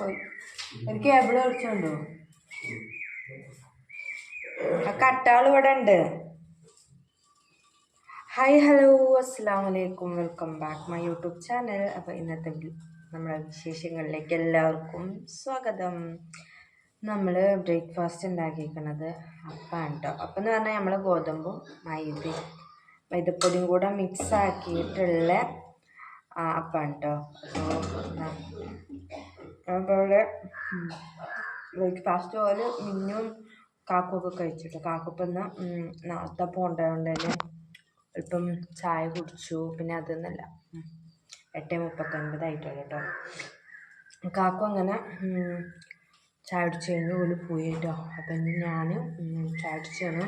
പോയി. ഒരു കേബിൾ കുറച്ചുണ്ടോ ആ കട്ടാൾ ഇവിടെ ഉണ്ട്. ഹായ് ഹലോ അസ്സാം വലൈക്കും welcome back my YouTube channel അപ്പോൾ ഇന്നത്തെ നമ്മുടെ വിശേഷങ്ങളിലേക്ക് എല്ലാവർക്കും സ്വാഗതം. നമ്മൾ ബ്രേക്ക്ഫാസ്റ്റ് ഉണ്ടാക്കിയിരിക്കുന്നത് അപ്പാണ് കേട്ടോ അപ്പം എന്ന് പറഞ്ഞാൽ നമ്മൾ ഗോതമ്പും മൈദ മൈദപ്പൊടിയും കൂടെ മിക്സ് ആക്കിയിട്ടുള്ള അപ്പാണ് കേട്ടോ അപ്പോൾ ഇവിടെ ബ്രേക്ക്ഫാസ്റ്റ് പോലെ മിന്നും കാക്കുമൊക്കെ കഴിച്ചിട്ട്. കാക്കപ്പം ഇന്ന് ഉം, നാളത്തെ പോണ്ടതുകൊണ്ട് തന്നെ ഇപ്പം ചായ കുടിച്ചു. പിന്നെ അതൊന്നല്ല ഉം, എട്ട് മുപ്പത്തൊൻപതായിട്ടുള്ളൂ കേട്ടോ കാക്കു അങ്ങനെ ചായ കുടിച്ച് കഴിഞ്ഞ് ഓൽ പോയി കേട്ടോ അപ്പം ഇനി ഞാൻ ചായ കുടിച്ചാണ്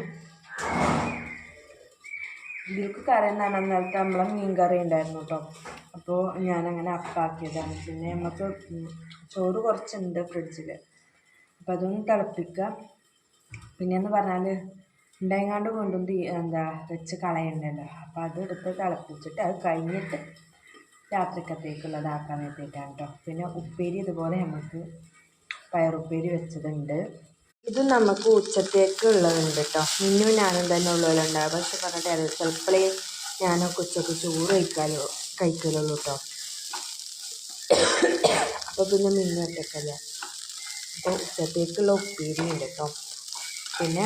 ഇതിലേക്ക് കറി എന്താണ് നേരത്തെ നമ്മളെ മീൻ കറി ഉണ്ടായിരുന്നു കേട്ടോ അപ്പോൾ ഞാനങ്ങനെ അപ്പാക്കിയതാണ്. പിന്നെ നമുക്ക് ചോറ് കുറച്ചുണ്ട് ഫ്രിഡ്ജിൽ അപ്പോൾ അതൊന്ന് തിളപ്പിക്കുക. പിന്നെയെന്ന് പറഞ്ഞാൽ ഉണ്ടായങ്ങാണ്ട് കൊണ്ടും എന്താ വെച്ച് കളയണ്ടല്ലോ. അപ്പോൾ അത് എടുത്ത് തിളപ്പിച്ചിട്ട് അത് കഴിഞ്ഞിട്ട് രാത്രിക്കത്തേക്കുള്ളതാക്കാൻ വേണ്ടിയിട്ടാണ് കേട്ടോ. പിന്നെ ഉപ്പേരി ഇതുപോലെ നമുക്ക് പയറുപ്പേരി വെച്ചതുണ്ട്. ഇത് നമുക്ക് ഉച്ചത്തേക്ക് ഉള്ളതുണ്ട് കേട്ടോ. മിന്നു ഞാനും തന്നെ ഉള്ളവരുണ്ടാവും പക്ഷെ പറഞ്ഞിട്ട് ചിലപ്പോഴേ ഞാനൊക്കെ ഉച്ചയ്ക്ക് ചോറ് കഴിക്കാലോ. കഴിക്കലുള്ളൂ കേട്ടോ അപ്പോൾ പിന്നെ മീൻ ഒറ്റക്കല്ലേ അപ്പോൾ ഉച്ചത്തേക്കുള്ള ഉപ്പേരി ഉണ്ട് കേട്ടോ പിന്നെ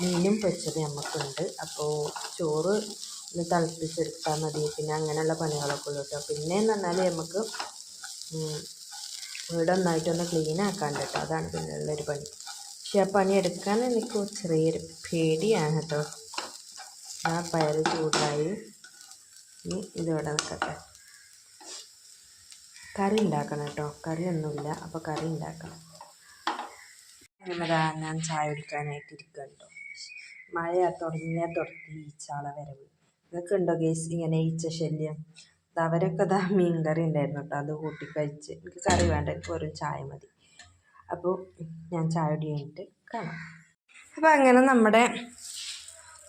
മീനും പൊരിച്ചത് നമുക്കുണ്ട് അപ്പോൾ ചോറ് ഒന്ന് തിളപ്പിച്ചെടുത്താൽ മതി. പിന്നെ അങ്ങനെയുള്ള പണികളൊക്കെ ഉള്ളൂ കേട്ടോ പിന്നെ എന്ന് പറഞ്ഞാൽ നമുക്ക് വീട് ഒന്നായിട്ടൊന്ന് ക്ലീൻ ആക്കാണ്ട് കേട്ടോ അതാണ് പിന്നെ ഉള്ളൊരു പണി. പക്ഷെ ആ പണി എടുക്കാൻ എനിക്ക് ചെറിയൊരു പേടിയാണ് കേട്ടോ. ആ പയർ ചൂടായി. ഇനി ഇതിവിടെ നിൽക്കട്ടെ കറി ഉണ്ടാക്കണം കേട്ടോ. കറിയൊന്നുമില്ല. അപ്പോൾ കറി ഉണ്ടാക്കണം. എന്നതാ ഞാൻ ചായ കുടിക്കാനായിട്ട് ഇരിക്കുക കേട്ടോ. മഴ തുടങ്ങിയാൽ തുടങ്ങി ഈച്ചാള വരവ്. ഇതൊക്കെ ഉണ്ടോ കേസ് ഇങ്ങനെ ഈച്ച ശല്യം. അവരൊക്കെ ഇതാ മീൻ കറി ഉണ്ടായിരുന്നു കേട്ടോ. അത് കൂട്ടി കഴിച്ച്. എനിക്ക് കറി വേണ്ട. എനിക്ക് ഒരു ചായ മതി. അപ്പോൾ ഞാൻ ചായ കഴിഞ്ഞിട്ട് കാണാം. അപ്പോൾ അങ്ങനെ നമ്മുടെ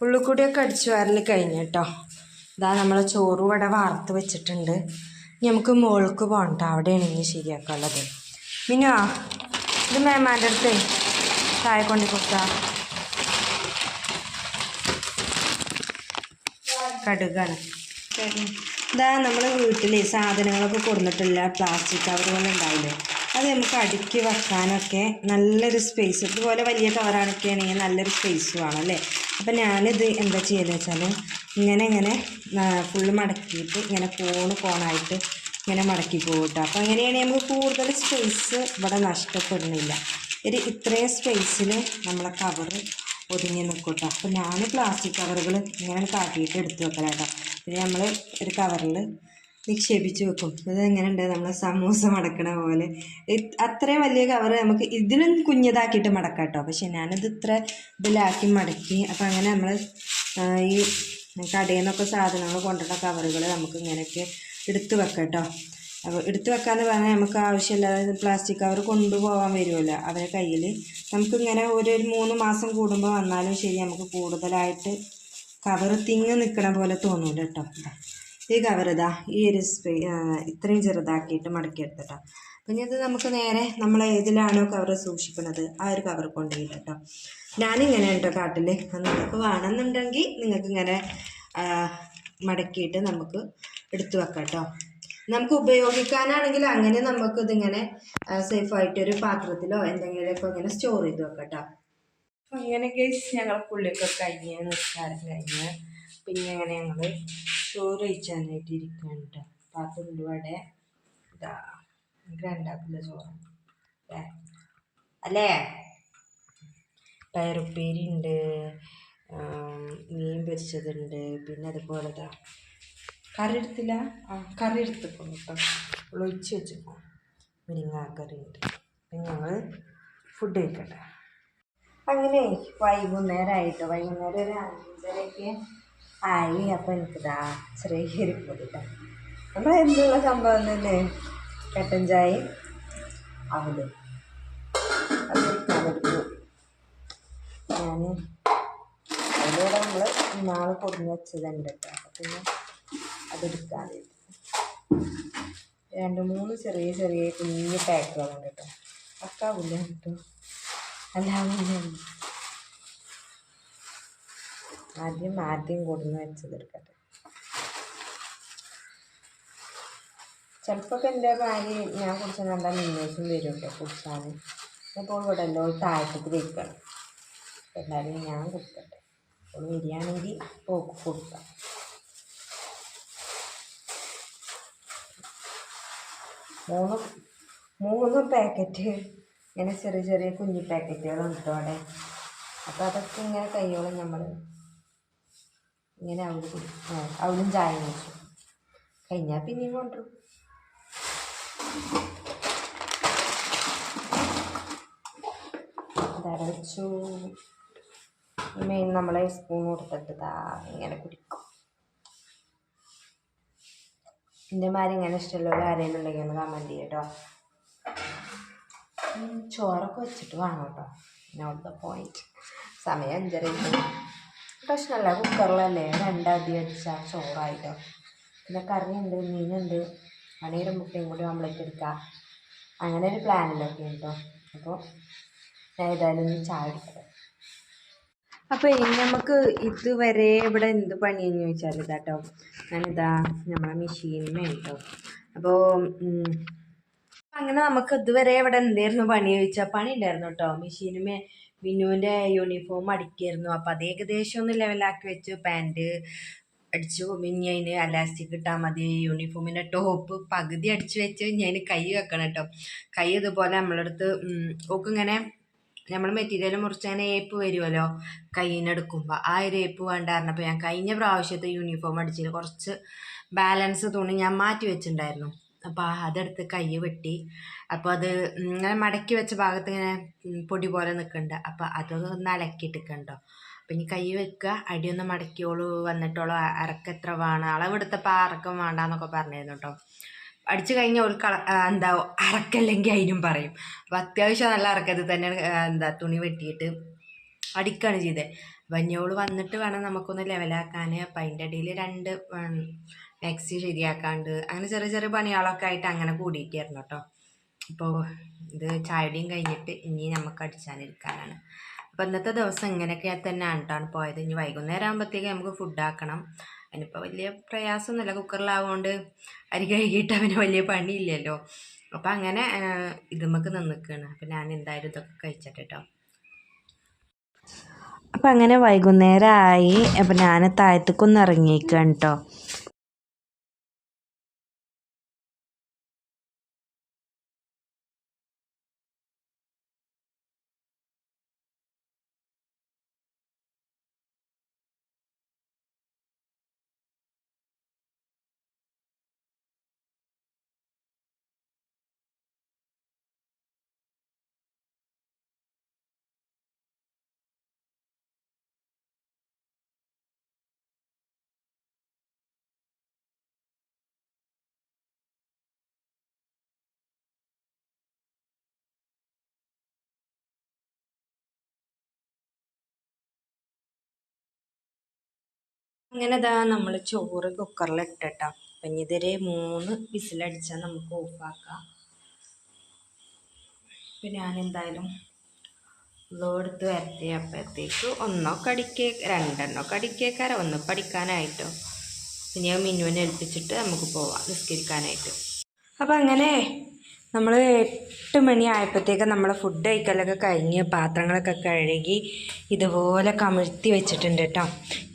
ഉള്ളിക്കൂടിയൊക്കെ അടിച്ചു കഴിഞ്ഞു കേട്ടോ. ഇതാ നമ്മൾ ചോറ് ഇവിടെ വാർത്ത് വെച്ചിട്ടുണ്ട്. ഇനി നമുക്ക് മുകൾക്ക് പോകണ്ട അവിടെയാണ് ഇനി ശരിയാക്കാനുള്ളത്. ആ ഇത് മേമാന്റെ അടുത്ത് ചായ കൊണ്ടി കൊടുത്ത. കടുകാണ്. ഇതാ നമ്മൾ വീട്ടിൽ സാധനങ്ങളൊക്കെ കൊടുത്തിട്ടില്ല പ്ലാസ്റ്റിക് കവറുകൾ ഉണ്ടാവില്ലേ. അത് നമുക്ക് അടുക്കി വെക്കാനൊക്കെ നല്ലൊരു സ്പേസ് ഇതുപോലെ വലിയ കവറാണൊക്കെ ആണെങ്കിൽ നല്ലൊരു സ്പേസ് വേണം അല്ലേ? അപ്പം ഞാനിത് എന്താ ചെയ്യുന്നത് വെച്ചാൽ ഇങ്ങനെ ഇങ്ങനെ ഫുള്ള് മടക്കിയിട്ട് ഇങ്ങനെ കോണ് കോണായിട്ട് ഇങ്ങനെ മടക്കി പോകട്ടോ അപ്പോൾ അങ്ങനെയാണെങ്കിൽ നമുക്ക് കൂടുതൽ സ്പേസ് ഇവിടെ നഷ്ടപ്പെടുന്നില്ല. ഒരു ഇത്രയും സ്പേസിൽ നമ്മളെ കവർ ഒതുങ്ങി നിൽക്കട്ടോ. അപ്പോൾ ഞാൻ പ്ലാസ്റ്റിക് കവറുകൾ ഇങ്ങനെ കാട്ടിയിട്ട് എടുത്ത് വെക്കലാട്ടോ. പിന്നെ നമ്മൾ ഒരു കവറിൽ നിക്ഷേപിച്ച് വെക്കും. അതെങ്ങനെ എങ്ങനെയുണ്ട് നമ്മളെ സമൂസ മടക്കണ പോലെ. അത്രയും വലിയ കവർ നമുക്ക് ഇതിലും കുഞ്ഞതാക്കിയിട്ട് മടക്കാം കേട്ടോ പക്ഷെ ഞാനിത് ഇത്ര ഇതിലാക്കി മടക്കി. അപ്പം അങ്ങനെ നമ്മൾ ഈ കടയിൽ നിന്നൊക്കെ സാധനങ്ങൾ കൊണ്ടുവരുന്ന കവറുകൾ നമുക്ക് ഇങ്ങനെയൊക്കെ എടുത്ത് വെക്കാം കേട്ടോ അപ്പോൾ എടുത്തു വെക്കാന്ന് പറഞ്ഞാൽ നമുക്ക് ആവശ്യമില്ലാതെ പ്ലാസ്റ്റിക് കവർ കൊണ്ടുപോകാൻ വരുമല്ലോ. അവരെ കയ്യിൽ നമുക്കിങ്ങനെ ഒരു ഒരു മൂന്ന് മാസം കൂടുമ്പോൾ വന്നാലും ശരി നമുക്ക് കൂടുതലായിട്ട് കവർ തിങ്ങി നിൽക്കണ പോലെ തോന്നൂല കേട്ടോ. ഈ കവറിതാ ഈ ഒരു സ്പേ ഇത്രയും ചെറുതാക്കിയിട്ട് മടക്കിയെടുത്തിട്ടോ പിന്നെ ഇത് നമുക്ക് നേരെ നമ്മൾ ഏതിലാണോ കവർ സൂക്ഷിക്കുന്നത്? ആ ഒരു കവർ കൊണ്ടുപോയിട്ട് കേട്ടോ ഞാനിങ്ങനെ കേട്ടോ കാട്ടിൽ നിങ്ങൾക്ക് വേണമെന്നുണ്ടെങ്കിൽ നിങ്ങൾക്ക് ഇങ്ങനെ മടക്കിയിട്ട് നമുക്ക് എടുത്തു വെക്കാം കേട്ടോ നമുക്ക് ഉപയോഗിക്കാനാണെങ്കിൽ അങ്ങനെ നമുക്ക് ഇതിങ്ങനെ സേഫായിട്ടൊരു പാത്രത്തിലോ എന്തെങ്കിലുമൊക്കെ ഇങ്ങനെ സ്റ്റോർ ചെയ്ത് വെക്കാം കേട്ടോ അങ്ങനെ ഗൈസ് ഞങ്ങൾ പുള്ളിയൊക്കെ കഴിഞ്ഞ് നിസ്കാരം കഴിഞ്ഞ് പിന്നെ അങ്ങനെ ഞങ്ങൾ ചോറ് കഴിച്ചാനായിട്ട് ഇരിക്കണം കേട്ടോ പാത്തുണ്ട് ഇവിടെ ഇതാ രണ്ടാക്കില്ല ചോറ് അല്ലേ അല്ലേ? പയറുപ്പേരി ഉണ്ട് മീൻ പൊരിച്ചതുണ്ട് പിന്നെ അതുപോലെ ഇതാ കറി എടുത്തില്ല? ആ കറി എടുത്തിപ്പോൾ കേട്ടോ ഒളിച്ച് വെച്ചിരിക്കും മുരിങ്ങാക്കറി ഉണ്ട്. ഞങ്ങൾ ഫുഡ് കഴിക്കട്ടെ. അങ്ങനെ വൈകുന്നേരമായിട്ടോ വൈകുന്നേരം ഒരു അഞ്ചരയ്ക്ക് ആയി അപ്പോൾ എനിക്കിതാ ചെറിയൊരു പൊടിട്ട നമ്മൾ എന്തുള്ള സംഭവം തന്നെ കട്ടൻ ചായ അവലും. ഞാൻ അതിലൂടെ നമ്മൾ നാളെ പൊടിഞ്ഞ് വെച്ചതുണ്ട് കേട്ടോ. പിന്നെ അതെടുക്കാൻ രണ്ട് മൂന്ന് ചെറിയ ചെറിയ കുഞ്ഞു പാക്കുകളുണ്ട് കേട്ടോ. അക്കാവില്ല കേട്ടോ അല്ലാവില്ല ആദ്യം ആദ്യം കൊടുന്ന് വെച്ചതെടുക്കട്ടെ. ചിലപ്പോൾ എന്റെ ഭാര്യ ഞാൻ കുറച്ച് നല്ല മിന്നേഴ്സും വരുമല്ലോ കുടിച്ചാൽ. ഇപ്പോൾ ഇവിടെ എല്ലോ താഴത്തേക്ക് വെക്കണം എല്ലാവരും ഞാൻ കൊടുക്കട്ടെ. അപ്പോൾ വരികയാണെങ്കിൽ പോക്ക് കൊടുക്കാം. മൂന്ന് മൂന്ന് പാക്കറ്റ് ഇങ്ങനെ ചെറിയ ചെറിയ കുഞ്ഞി പാക്കറ്റുകളുണ്ട് അവിടെ. അപ്പോൾ അതൊക്കെ ഇങ്ങനെ കൈയോളം നമ്മൾ ഇങ്ങനെ അവൽ കുടി അവളും ചായ വെച്ചു കഴിഞ്ഞാൽ പിന്നെയും കൊണ്ടുവരും. തരച്ചു മെയിൻ നമ്മളെ സ്പൂൺ കൊടുത്തിട്ട് താ ഇങ്ങനെ കുടിക്കും. എന്റെ മാരി ഇങ്ങനെ ഇഷ്ടമുള്ള ആരെങ്കിലും ഉണ്ടെങ്കിൽ ഒന്ന് കമന്റ് ചെയ്യട്ടോ. ചോറൊക്കെ വെച്ചിട്ട് വേണം കേട്ടോ. നോട്ട് ദ പോയിന്റ് സമയം അഞ്ചര പ്രശ്നമല്ല കുക്കറിലല്ലേ? രണ്ടടി അടിച്ചാൽ ചോറായിട്ടോ. പിന്നെ കറിയുണ്ട് മീനുണ്ട്. പണിയുടെ മുട്ടയും കൂടി ഓംലെറ്റ് എടുക്കുക അങ്ങനെ ഒരു പ്ലാനിലൊക്കെ കേട്ടോ അപ്പോൾ ഞാൻ ഏതായാലും ഒന്ന് ചായ എടുക്കട്ടെ അപ്പോൾ നമുക്ക് ഇതുവരെ ഇവിടെ എന്ത് പണിയെന്ന് ചോദിച്ചാൽ ഇതാട്ടോ ഞാനിതാ നമ്മളെ മെഷീനിമേ കേട്ടോ അപ്പോൾ അങ്ങനെ നമുക്ക് ഇതുവരെ ഇവിടെ എന്തായിരുന്നു പണി ചോദിച്ചാൽ പണി ഉണ്ടായിരുന്നു കേട്ടോ മെഷീനുമേ മിന്നുവിന്റെ യൂണിഫോം അടിക്കായിരുന്നു. അപ്പോൾ അത് ഏകദേശം ഒന്ന് ലെവലാക്കി വെച്ചു. പാന്റ് അടിച്ചു. പിന്നെ അതിന് അലാസ്റ്റിക് ഇട്ടാൽ മതി. യൂണിഫോമിന്റെ ടോപ്പ് പകുതി അടിച്ചു വെച്ച് ഞാൻ കൈ വെക്കണം കേട്ടോ കൈ ഇതുപോലെ നമ്മളടുത്ത് ഓക്ക് ഇങ്ങനെ നമ്മൾ മെറ്റീരിയൽ മുറിച്ചങ്ങനെ ഏപ്പ് വരുമല്ലോ കയ്യിനെടുക്കുമ്പോൾ ആ ഒരു ഏപ്പ് വേണ്ടായിരുന്നു അപ്പോൾ ഞാൻ കഴിഞ്ഞ പ്രാവശ്യത്തെ യൂണിഫോം അടിച്ചതിൽ കുറച്ച് ബാലൻസ് തുണി ഞാൻ മാറ്റി വെച്ചിട്ടുണ്ടായിരുന്നു. അപ്പോൾ അതെടുത്ത് കൈ വെട്ടി. അപ്പോൾ അത് ഇങ്ങനെ മടക്കി വെച്ച ഭാഗത്ത് ഇങ്ങനെ പൊടി പോലെ നിൽക്കുന്നുണ്ട് അപ്പോൾ അതൊന്ന് അലക്കിയിട്ടിക്കണ്ടോ? അപ്പം ഇനി കൈ വെക്കുക അടിയൊന്ന് മടക്കിയോളൂ. വന്നിട്ടോളൂ. അറക്കം എത്ര വേണം? അളവെടുത്തപ്പോൾ അറക്കം വേണ്ടാന്നൊക്കെ പറഞ്ഞിരുന്നു കേട്ടോ അടിച്ചു കഴിഞ്ഞാൽ ഒരു കള എന്താ അറക്കല്ലെങ്കിൽ അതിനും പറയും. അപ്പം അത്യാവശ്യം നല്ല അറക്കത്തിൽ തന്നെ എന്താ തുണി വെട്ടിയിട്ട് അടിക്കുകയാണ് ചെയ്തത് വന്യോൾ വന്നിട്ട് വേണം നമുക്കൊന്ന് ലെവലാക്കാൻ അപ്പം അതിന്റെ ഇടയിൽ രണ്ട് മാക്സി ശരിയാക്കാണ്ട്. അങ്ങനെ ചെറിയ ചെറിയ പണികളൊക്കെ ആയിട്ട് അങ്ങനെ കൂടിയിട്ടായിരുന്നു കേട്ടോ. അപ്പോൾ ഇത് ചായടിയും കഴിഞ്ഞിട്ട് ഇനി നമുക്ക് അടിച്ചാനിരിക്കാനാണ്. അപ്പോൾ ഇന്നത്തെ ദിവസം ഇങ്ങനെയൊക്കെ തന്നെ ആണ്ടാണ് പോയത്. ഇനി വൈകുന്നേരം ആകുമ്പോഴത്തേക്ക് നമുക്ക് ഫുഡ് ആക്കണം. അതിനിപ്പോൾ വലിയ പ്രയാസമൊന്നുമില്ല. കുക്കറിലാവുകൊണ്ട് അരി കഴുകിയിട്ട് അവന് വലിയ പണിയില്ലല്ലോ. അപ്പം അങ്ങനെ ഇത് നമുക്ക് നിന്നിക്കുകയാണ് അപ്പം ഞാൻ എന്തായാലും ഇതൊക്കെ കഴിച്ചിട്ട് കേട്ടോ. അപ്പം അങ്ങനെ വൈകുന്നേരമായി അപ്പം ഞാൻ താഴത്തേക്കൊന്ന് ഇറങ്ങിയേക്കാണ് കേട്ടോ. അങ്ങനെ ഇതാ നമ്മൾ ചോറ് കുക്കറിൽ ഇട്ടിട്ടോ അപ്പം മൂന്ന് വിസിലടിച്ചാൽ നമുക്ക് ഓഫാക്കാം. എന്തായാലും വരത്തിയപ്പോഴത്തേക്ക് വരട്ടെ. അപ്പോഴത്തേക്ക് ഒന്നോ കടിക്കേ രണ്ടെണ്ണോ കടിക്കേക്കാരോ. ഒന്ന് പഠിക്കാനായിട്ടോ. പിന്നെ മിന്നുവിനെ ഏൽപ്പിച്ചിട്ട് നമുക്ക് പോവാം. നിസ്കരിക്കാനായിട്ട്. അപ്പം അങ്ങനെ നമ്മൾ എട്ട് മണി ആയപ്പോഴത്തേക്ക് നമ്മൾ ഫുഡ് കഴിക്കലൊക്കെ കഴിഞ്ഞ് പാത്രങ്ങളൊക്കെ കഴുകി ഇതുപോലെ കമിഴ്ത്തി വെച്ചിട്ടുണ്ട് കേട്ടോ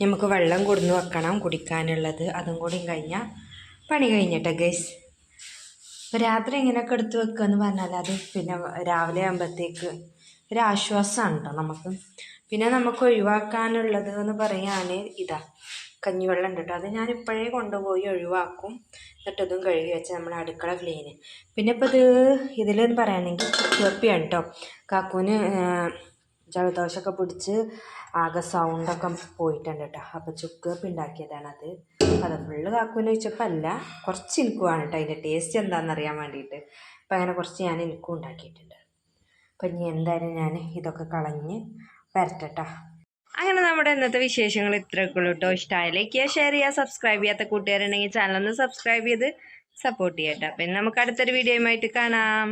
നമുക്ക് വെള്ളം കൊടുന്ന് വെക്കണം കുടിക്കാനുള്ളത്. അതും കൂടി കഴിഞ്ഞാൽ പണി കഴിഞ്ഞിട്ടോ ഗൈസ് രാത്രി ഇങ്ങനെയൊക്കെ എടുത്ത് വെക്കുക എന്ന് പറഞ്ഞാൽ അത് പിന്നെ രാവിലെ ആകുമ്പോഴത്തേക്ക് ഒരു ആശ്വാസമാണ് കേട്ടോ നമുക്ക്. പിന്നെ നമുക്ക് ഒഴിവാക്കാനുള്ളത് എന്ന് പറയാൻ ഇതാ. കഞ്ഞിവെള്ളം ഉണ്ട് കേട്ടോ അത് ഞാൻ ഇപ്പോഴേ കൊണ്ടുപോയി ഒഴിവാക്കും. എന്നിട്ട് ഇതും കഴുകി വെച്ച് നമ്മൾ അടുക്കള ക്ലീന് പിന്നെ ഇപ്പോൾ ഇത് ഇതിലെന്ന് പറയുകയാണെങ്കിൽ ചുക്കുവപ്പിയാണ് കേട്ടോ കാക്കൂന് ജലദോഷമൊക്കെ പിടിച്ച് ആകെ സൗണ്ടൊക്കെ പോയിട്ടുണ്ട് കേട്ടോ അപ്പോൾ ചുക്കുവപ്പ് ഉണ്ടാക്കിയതാണത് അത് ഫുള്ള് കാക്കൂന് അല്ല കുറച്ച് എനിക്ക് കേട്ടോ അതിന്റെ ടേസ്റ്റ് എന്താണെന്ന് അറിയാൻ വേണ്ടിയിട്ട്. അപ്പം അങ്ങനെ കുറച്ച് ഞാൻ എനിക്കും ഉണ്ടാക്കിയിട്ടുണ്ട്. അപ്പം ഇനി എന്തായാലും ഞാൻ ഇതൊക്കെ കളഞ്ഞ് വരട്ടെട്ടോ. അങ്ങനെ നമ്മുടെ ഇന്നത്തെ വിശേഷങ്ങൾ ഇത്രയൊക്കെ ഉള്ളൂ. കേട്ടോ. ഇഷ്ടമായ ലൈക്ക് ചെയ്യുക ഷെയർ ചെയ്യുക സബ്സ്ക്രൈബ് ചെയ്യാത്ത കൂട്ടുകാരുണ്ടെങ്കിൽ ചാനൽ ഒന്ന് സബ്സ്ക്രൈബ് ചെയ്ത് സപ്പോർട്ട് ചെയ്യാം കേട്ടോ. പിന്നെ നമുക്ക് അടുത്തൊരു വീഡിയോയുമായിട്ട് കാണാം.